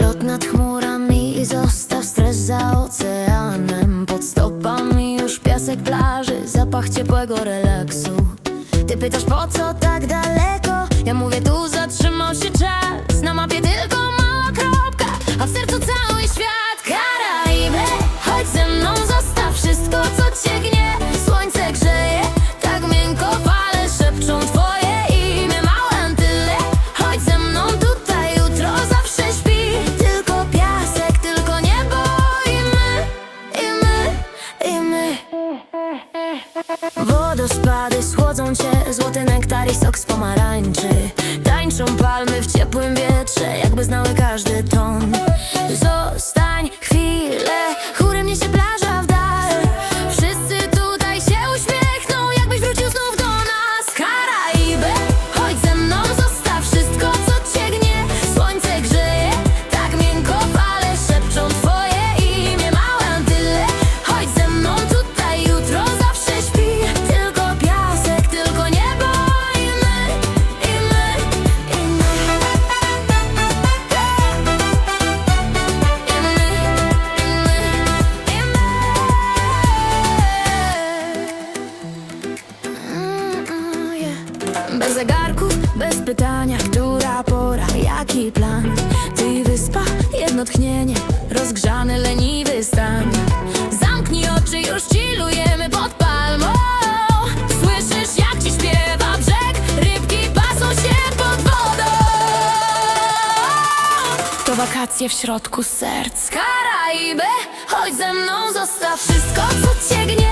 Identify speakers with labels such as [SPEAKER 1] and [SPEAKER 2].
[SPEAKER 1] Lot nad chmurami i zostaw stres za oceanem Pod stopami już piasek plaży, zapach ciepłego relaksu Ty pytasz po co tak daleko? ich sag's pomarańczy Bez pytania, która pora, jaki plan? Ty wyspa, jedno tchnienie Rozgrzany, leniwy stan. Zamknij oczy, już chillujemy pod palmą. Słyszysz jak ci śpiewa brzeg? Rybki pasą się pod wodą. To wakacje w środku serc. Karaiby, chodź ze mną, zostaw wszystko co cięgnie.